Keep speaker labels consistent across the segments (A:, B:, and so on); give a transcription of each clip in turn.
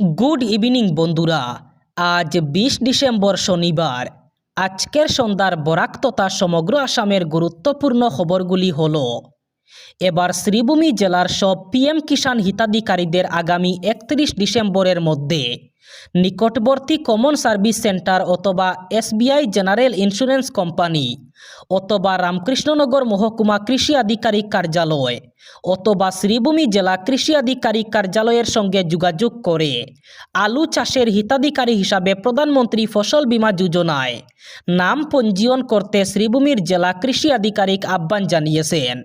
A: Good evening বন্ধুরা। আজ বিশ ডিসেম্বর শনিবার। আজকের সন্ধ্যার বরাক তথা সমগ্র আসামের গুরুত্বপূর্ণ খবরগুলি হল, এবার শ্রীভূমি জেলার সব পিএম কিষাণ হিতাধিকারীদের আগামী একত্রিশ ডিসেম্বরের মধ্যে নিকটবর্তী কমন সার্ভিস সেন্টার অথবা এসবিআই জেনারেল ইন্স্যুরেন্স কোম্পানি অথবা রামকৃষ্ণনগর মহকুমা কৃষি আধিকারিক কার্যালয়, অথবা শ্রীভূমি জেলা কৃষি আধিকারিক কার্যালয়ের সঙ্গে যোগাযোগ করে আলু চাষের হিতাধিকারী হিসাবে প্রধানমন্ত্রী ফসল বীমা যোজনায় নাম পঞ্জীয়ন করতে শ্রীভূমির জেলা কৃষি আধিকারিক আহ্বান জানিয়েছেন।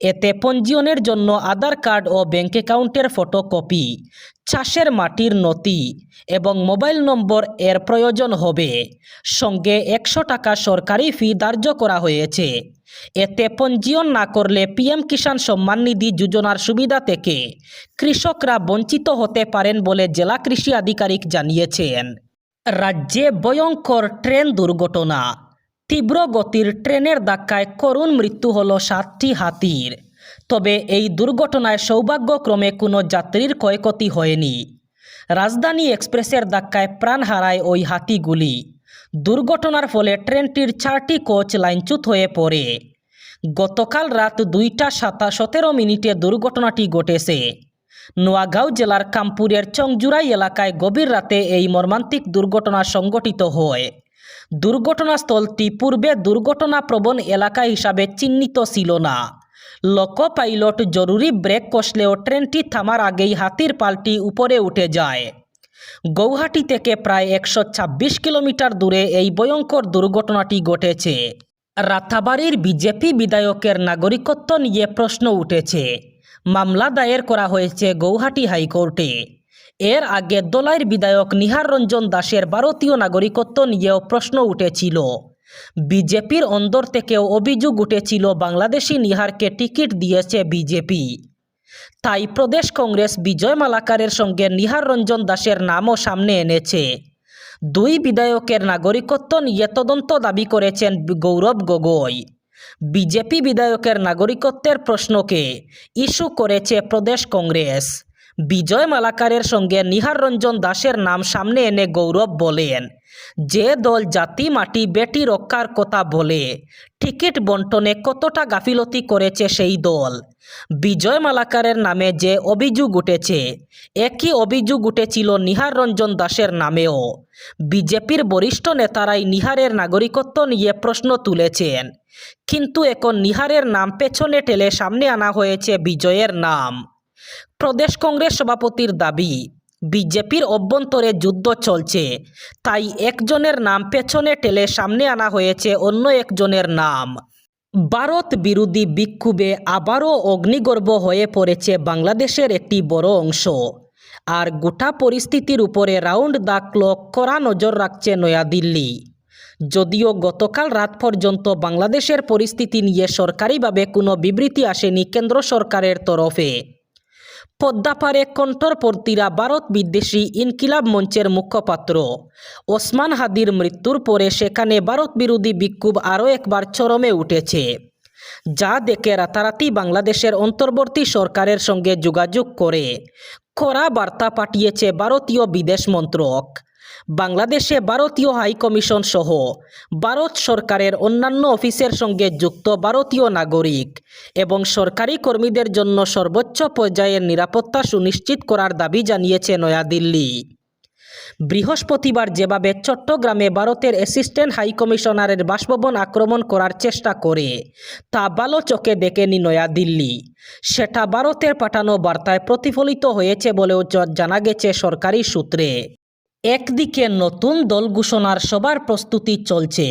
A: এতে পঞ্জীয়নের জন্য আধার কার্ড ও ব্যাঙ্ক অ্যাকাউন্টের ফটোকপি, চাষের মাটির নথি এবং মোবাইল নম্বর এর প্রয়োজন হবে। সঙ্গে একশো টাকা সরকারি ফি ধার্য করা হয়েছে। এতে পঞ্জীয়ন না করলে পিএম কিষাণ সম্মান নিধি যোজনার সুবিধা থেকে কৃষকরা বঞ্চিত হতে পারেন বলে জেলা কৃষি আধিকারিক জানিয়েছেন। রাজ্যে ভয়ঙ্কর ট্রেন দুর্ঘটনা। তীব্র গতির ট্রেনের ধাক্কায় করুণ মৃত্যু হল সাতটি হাতির। তবে এই দুর্ঘটনায় সৌভাগ্যক্রমে কোনো যাত্রীর ক্ষয়ক্ষতি হয়নি। রাজধানী এক্সপ্রেসের ধাক্কায় প্রাণ হারায় ওই হাতিগুলি। দুর্ঘটনার ফলে ট্রেনটির চারটি কোচ লাইনচ্যুত হয়ে পড়ে। গতকাল রাত দুইটা সাতা সতেরো মিনিটে দুর্ঘটনাটি ঘটেছে। নোয়াগাঁও জেলার কামপুরের চংজুরাই এলাকায় গভীর রাতে এই মর্মান্তিক দুর্ঘটনা সংঘটিত হয়। দুর্ঘটনাস্থলটি পূর্বে দুর্ঘটনাপ্রবণ এলাকা হিসাবে চিহ্নিত ছিল না। লোকো পাইলট জরুরি ব্রেক কষলেও ট্রেনটি থামার আগেই হাতির পালটি উপরে উঠে যায়। গৌহাটি থেকে প্রায় একশো ছাব্বিশ কিলোমিটার দূরে এই ভয়ঙ্কর দুর্ঘটনাটি ঘটেছে। রাতাবাড়ির বিজেপি বিধায়কের নাগরিকত্ব নিয়ে প্রশ্ন উঠেছে। মামলা দায়ের করা হয়েছে গৌহাটি হাইকোর্টে। এর আগে দোলাইয়ের বিধায়ক নিহার রঞ্জন দাসের ভারতীয় নাগরিকত্ব নিয়েও প্রশ্ন উঠেছিল। বিজেপির অন্দর থেকেও অভিযোগ উঠেছিল বাংলাদেশি নিহারকে টিকিট দিয়েছে বিজেপি। তাই প্রদেশ কংগ্রেস বিজয় মালাকারের সঙ্গে নিহার রঞ্জন দাসের নামও সামনে এনেছে। দুই বিধায়কের নাগরিকত্ব নিয়ে তদন্ত দাবি করেছেন গৌরব গগৈ। বিজেপি বিধায়কের নাগরিকত্বের প্রশ্নকে ইস্যু করেছে প্রদেশ কংগ্রেস। বিজয় মালাকারের সঙ্গে নিহার রঞ্জন দাসের নাম সামনে এনে গৌরব বলেন, যে দল জাতি, মাটি, বেটি রক্ষার কথা বলে, টিকিট বন্টনে কতটা গাফিলতি করেছে সেই দল। বিজয় মালাকারের নামে যে অভিযোগ উঠেছে, একই অভিযোগ উঠেছিল নিহার রঞ্জন দাসের নামেও। বিজেপির বরিষ্ঠ নেতারাই নিহারের নাগরিকত্ব নিয়ে প্রশ্ন তুলেছেন, কিন্তু এখন নিহারের নাম পেছনে ঠেলে সামনে আনা হয়েছে বিজয়ের নাম। প্রদেশ কংগ্রেস সভাপতির দাবি, বিজেপির অভ্যন্তরে যুদ্ধ চলছে, তাই একজনের নাম পেছনে টেলে সামনে আনা হয়েছে অন্য একজনের নাম। ভারত বিরোধী বিক্ষোভে আবারও অগ্নিগর্ভ হয়ে পড়েছে বাংলাদেশের একটি বড় অংশ। আর গোটা পরিস্থিতির উপরে রাউন্ড দ্য ক্লক কড়া নজর রাখছে নয়াদিল্লি। যদিও গতকাল রাত পর্যন্ত বাংলাদেশের পরিস্থিতি নিয়ে সরকারিভাবে কোনো বিবৃতি আসেনি কেন্দ্র সরকারের তরফে। পদ্মাপারে কণ্ঠরপর্তীরা ভারত বিদ্বেষী ইনকিলাব মঞ্চের মুখপাত্র। ওসমান হাদির মৃত্যুর পরে সেখানে ভারত বিরোধী বিক্ষোভ আরও একবার চরমে উঠেছে। যা দেখে রাতারাতি বাংলাদেশের অন্তর্বর্তী সরকারের সঙ্গে যোগাযোগ করে। কড়া বার্তা পাঠিয়েছে ভারতীয় বিদেশ মন্ত্রক। বাংলাদেশে ভারতীয় হাইকমিশন সহ ভারত সরকারের অন্যান্য অফিসের সঙ্গে যুক্ত ভারতীয় নাগরিক এবং সরকারি কর্মীদের জন্য সর্বোচ্চ পর্যায়ের নিরাপত্তা সুনিশ্চিত করার দাবি জানিয়েছে নয়াদিল্লি। বৃহস্পতিবার যেভাবে চট্টগ্রামে ভারতের অ্যাসিস্ট্যান্ট হাইকমিশনারের বাসভবন আক্রমণ করার চেষ্টা করে, তা ভালো চোখে দেখেনি নয়াদিল্লি। সেটা ভারতের পাঠানো বার্তায় প্রতিফলিত হয়েছে বলেও জানা গেছে সরকারি সূত্রে। একদিকে নতুন দল ঘোষণার সবার প্রস্তুতি চলছে,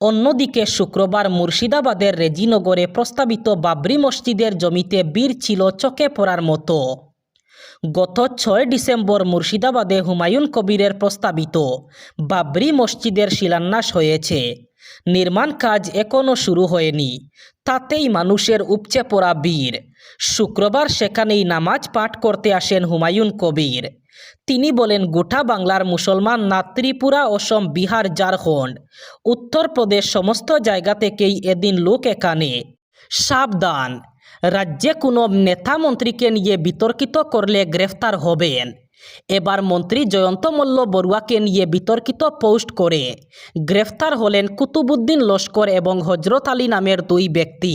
A: অন্যদিকে শুক্রবার মুর্শিদাবাদের রেজিনগরে প্রস্তাবিত বাবরি মসজিদের জমিতে বীর ছিল চকে পড়ার মতো। গত ছয় ডিসেম্বর মুর্শিদাবাদে হুমায়ুন কবিরের প্রস্তাবিত বাবরি মসজিদের শিলান্যাস হয়েছে। নির্মাণ কাজ এখনও শুরু হয়নি। তাতেই মানুষের উপচে পড়া বীর শুক্রবার সেখানেই নামাজ পাঠ করতে আসেন হুমায়ুন কবির। তিনি বলেন, গোটা বাংলার মুসলমান না ত্রিপুরা অসম বিহার, ঝাড়খণ্ড, উত্তরপ্রদেশ সমস্ত জায়গা থেকেই এদিন লোক এখানে। সাবধান। রাজ্যে কোনো নেতা মন্ত্রীকে নিয়ে বিতর্কিত করলে গ্রেফতার হবেন। এবার মন্ত্রী জয়ন্ত মল্ল বড়ুয়াকে নিয়ে বিতর্কিত পোস্ট করে। গ্রেফতার হলেন কুতুবুদ্দিন লস্কর এবং হজরত আলী নামের দুই ব্যক্তি।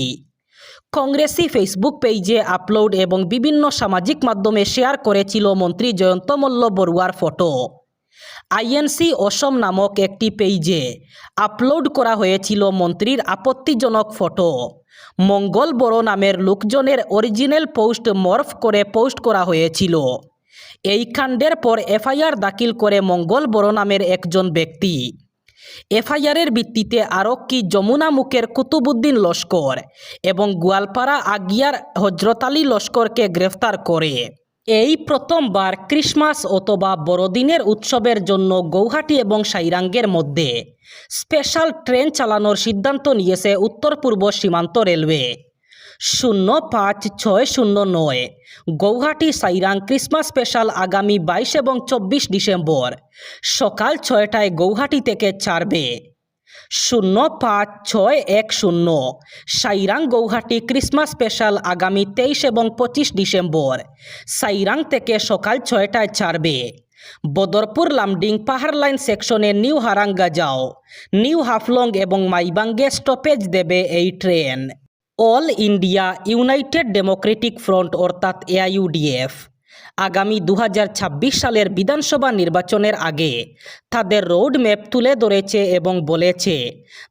A: কংগ্রেসি ফেসবুক পেজে আপলোড এবং বিভিন্ন সামাজিক মাধ্যমে শেয়ার করেছিল মন্ত্রী জয়ন্ত মল্ল বড়ুয়ার ফটো। আইএনসি অসম নামক একটি পেজে আপলোড করা হয়েছিল মন্ত্রীর আপত্তিজনক ফটো। মঙ্গল বড় নামের লোকজনের অরিজিনাল পোস্ট মর্ফ করে পোস্ট করা হয়েছিল। এই কাণ্ডের পর এফআইআর দাখিল করে মঙ্গল বড়ো নামের একজন ব্যক্তি। এফআইআরের ভিত্তিতে আরক্ষী যমুনা মুখের কুতুবুদ্দিন লস্কর এবং গোয়ালপাড়া আগিয়ার হজরত আলী লস্করকে গ্রেফতার করে। এই প্রথমবার ক্রিসমাস অথবা বড়দিনের উৎসবের জন্য গৌহাটি এবং সাইরাঙ্গের মধ্যে স্পেশাল ট্রেন চালানোর সিদ্ধান্ত নিয়েছে উত্তর পূর্ব সীমান্ত রেলওয়ে। শূন্য পাঁচ ছয় শূন্য নয়। গৌহাটি সাইরাং ক্রিসমাস স্পেশাল আগামী বাইশ এবং চব্বিশ ডিসেম্বর। সকাল ছয়টায় গৌহাটি থেকে ছাড়বে। শূন্য পাঁচ ছয় এক শূন্য। সাইরাং গৌহাটি ক্রিসমাস স্পেশাল আগামী তেইশ এবং পঁচিশ ডিসেম্বর। সাইরাং থেকে সকাল ছয়টায় ছাড়বে। বদরপুর লামডিং পাহাড় লাইন সেকশনে নিউ হারাঙ্গা যাও। নিউ হাফলং এবং মাইবাঙ্গে স্টপেজ দেবে এই train. All India united democratic front অর্থাৎ এআইইউডিএফ আগামী দু হাজার ছাব্বিশ সালের বিধানসভা নির্বাচনের আগে তাদের রোড ম্যাপ তুলে ধরেছে এবং বলেছে,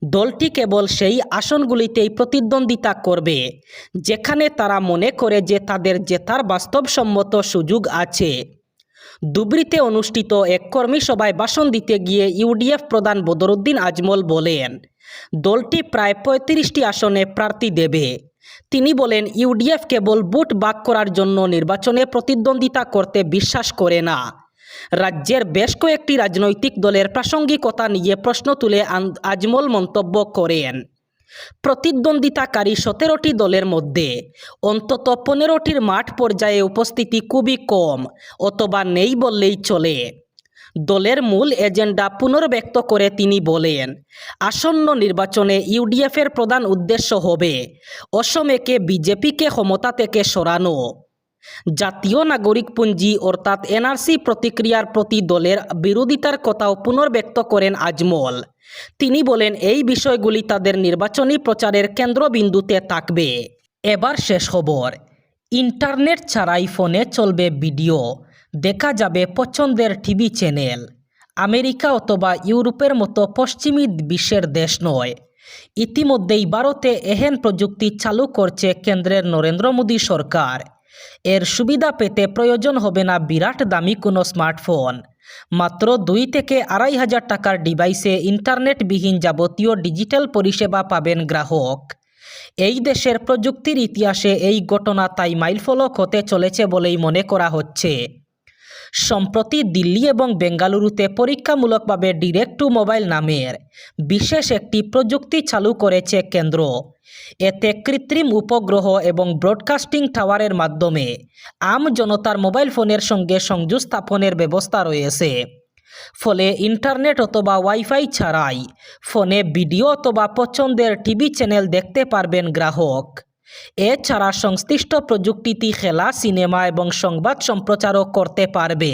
A: দলটি কেবল সেই আসনগুলিতেই প্রতিদ্বন্দ্বিতা করবে, যেখানে তারা মনে করে যে তাদের জেতার বাস্তবসম্মত সুযোগ আছে। দুবরিতে অনুষ্ঠিত এক কর্মী সভায় ভাষণ দিতে গিয়ে ইউডিএফ প্রধান বদরুদ্দিন আজমল বলেন দলটি প্রায় পঁয়ত্রিশটি আসনে প্রার্থী দেবে। তিনি বলেন, ইউডিএফ কেবল বুট বাক করার জন্য নির্বাচনে প্রতিদ্বন্দ্বিতা করতে বিশ্বাস করে না। রাজ্যের বেশ কয়েকটি রাজনৈতিক দলের প্রাসঙ্গিকতা নিয়ে প্রশ্ন তুলে আজমল মন্তব্য করেন। প্রতিদ্বন্দ্বিতাকারী সতেরোটি দলের মধ্যে অন্তত পনেরোটির মাঠ পর্যায়ে উপস্থিতি খুবই কম, অথবা নেই বললেই চলে। দলের মূল এজেন্ডা পুনর্ব্যক্ত করে তিনি বলেন, আসন্ন নির্বাচনে ইউডিএফের প্রধান উদ্দেশ্য হবে অসমেকে বিজেপিকে ক্ষমতা থেকে সরানো। জাতীয় নাগরিকপঞ্জি অর্থাৎ এনআরসি প্রতিক্রিয়ার প্রতি দলের বিরোধিতার কথাও পুনর্ব্যক্ত করেন আজমল। তিনি বলেন, এই বিষয়গুলি তাদের নির্বাচনী প্রচারের কেন্দ্রবিন্দুতে থাকবে। এবার শেষ খবর। ইন্টারনেট ছাড়াই ফোনে চলবে ভিডিও। দেখা যাবে পছন্দের টিভি চ্যানেল। আমেরিকা অথবা ইউরোপের মতো পশ্চিমী বিশ্বের দেশ নয়। ইতিমধ্যেই ভারতে এহেন প্রযুক্তি চালু করছে কেন্দ্রের নরেন্দ্র মোদী সরকার। এর সুবিধা পেতে প্রয়োজন হবে না বিরাট দামি কোনো স্মার্টফোন। মাত্র দুই থেকে আড়াই হাজার টাকার ডিভাইসে ইন্টারনেটবিহীন যাবতীয় ডিজিটাল পরিষেবা পাবেন গ্রাহক। এই দেশের প্রযুক্তির ইতিহাসে এই ঘটনা তাই মাইলফলক হতে চলেছে বলেই মনে করা হচ্ছে। সম্প্রতি দিল্লি এবং বেঙ্গালুরুতে পরীক্ষামূলকভাবে ডিরেক্ট টু মোবাইল নামের বিশেষ একটি প্রযুক্তি চালু করেছে কেন্দ্র। এতে কৃত্রিম উপগ্রহ এবং ব্রডকাস্টিং টাওয়ারের মাধ্যমে আম জনতার মোবাইল ফোনের সঙ্গে সংযোগ স্থাপনের ব্যবস্থা রয়েছে। ফলে ইন্টারনেট অথবা ওয়াইফাই ছাড়াই ফোনে ভিডিও অথবা পছন্দের টিভি চ্যানেল দেখতে পারবেন গ্রাহক। এছাড়া সংশ্লিষ্ট প্রযুক্তিটি খেলা সিনেমা এবং সংবাদ সম্প্রচারও করতে পারবে।